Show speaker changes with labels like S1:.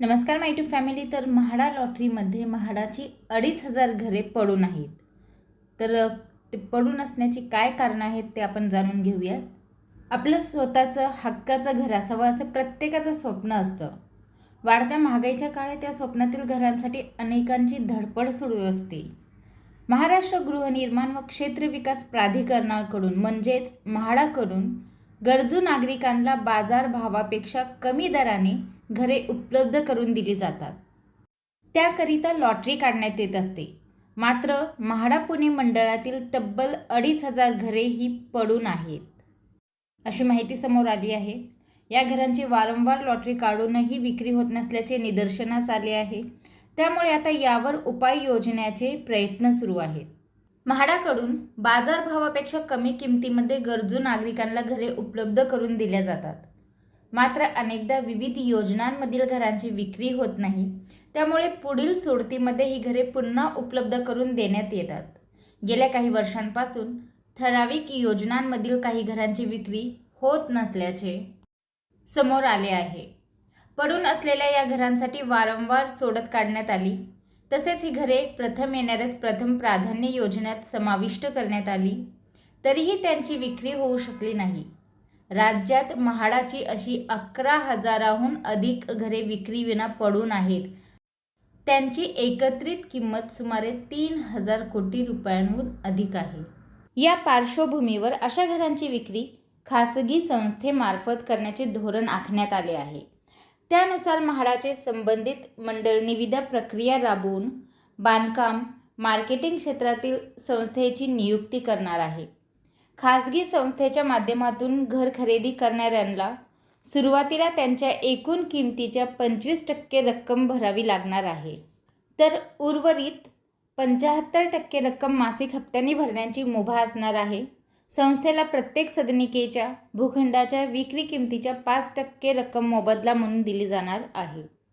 S1: नमस्कार माय to family. तर म्हाडा लॉटरीमध्ये म्हाडाची अडीच हजार घरे पडून आहेत. तर ते पडून असण्याची काय कारणं आहेत ते आपण जाणून घेऊयात. आपलं स्वतःचं हक्काचं घर असावं असं प्रत्येकाचं स्वप्न असतं. वाढत्या महागाईच्या काळात त्या स्वप्नातील घरांसाठी अनेकांची धडपड सुरू असते. महाराष्ट्र गृहनिर्माण व क्षेत्र विकास प्राधिकरणाकडून म्हणजेच म्हाडाकडून गरजू नागरिकांना बाजारभावापेक्षा कमी दराने घरे उपलब्ध करून दिली जातात. त्याकरिता लॉटरी काढण्यात येत असते. मात्र म्हाडा पुणे मंडळातील तब्बल अडीच हजार घरे ही पडून आहेत. अशी माहिती समोर आली आहे. या घरांची वारंवार लॉटरी काढूनही विक्री होत नसल्याचे निदर्शनास आले आहे. त्यामुळे आता यावर उपाय योजण्याचे प्रयत्न सुरू आहेत. म्हाडाकडून बाजारभावापेक्षा कमी किमतीमध्ये गरजू नागरिकांना घरे उपलब्ध करून दिल्या जातात. मात्र अनेकदा विविध योजनांमधील घरांची विक्री होत नाही. त्यामुळे पुढील सोडतीमध्ये ही घरे पुन्हा उपलब्ध करून देण्यात येतात. गेल्या काही वर्षांपासून ठराविक योजनांमधील काही घरांची विक्री होत नसल्याचे समोर आले आहे. पडून असलेल्या या घरांसाठी वारंवार सोडत काढण्यात आली. तसेच ही घरे प्रथम येणाऱ्यास प्रथम प्राधान्य योजनेत समाविष्ट करण्यात आली. तरीही त्यांची विक्री होऊ शकली नाही. राज्यात म्हाडाची अशी अकरा हजाराहून अधिक घरे विक्रीविना पडून आहेत. त्यांची एकत्रित किंमत सुमारे तीन हजार कोटी रुपयांहून अधिक आहे. या पार्श्वभूमीवर अशा घरांची विक्री खासगी संस्थेमार्फत करण्याचे धोरण आखण्यात आले आहे. त्यानुसार म्हाडाचे संबंधित मंडळ निविदा प्रक्रिया राबवून बांधकाम मार्केटिंग क्षेत्रातील संस्थेची नियुक्ती करणार आहे. खाजगी संस्थेच्या माध्यमातून घर खरेदी करणाऱ्यांना सुरुवातीला त्यांच्या एकूण किमतीच्या पंचवीस टक्के रक्कम भरावी लागणार आहे. तर उर्वरित पंच्याहत्तर टक्के रक्कम मासिक हप्त्यांनी भरण्याची मुभा असणार आहे. संस्थेला प्रत्येक सदनिकेच्या भूखंडाच्या विक्री किमतीच्या पाच टक्के रक्कम मोबदला म्हणून दिली जाणार आहे.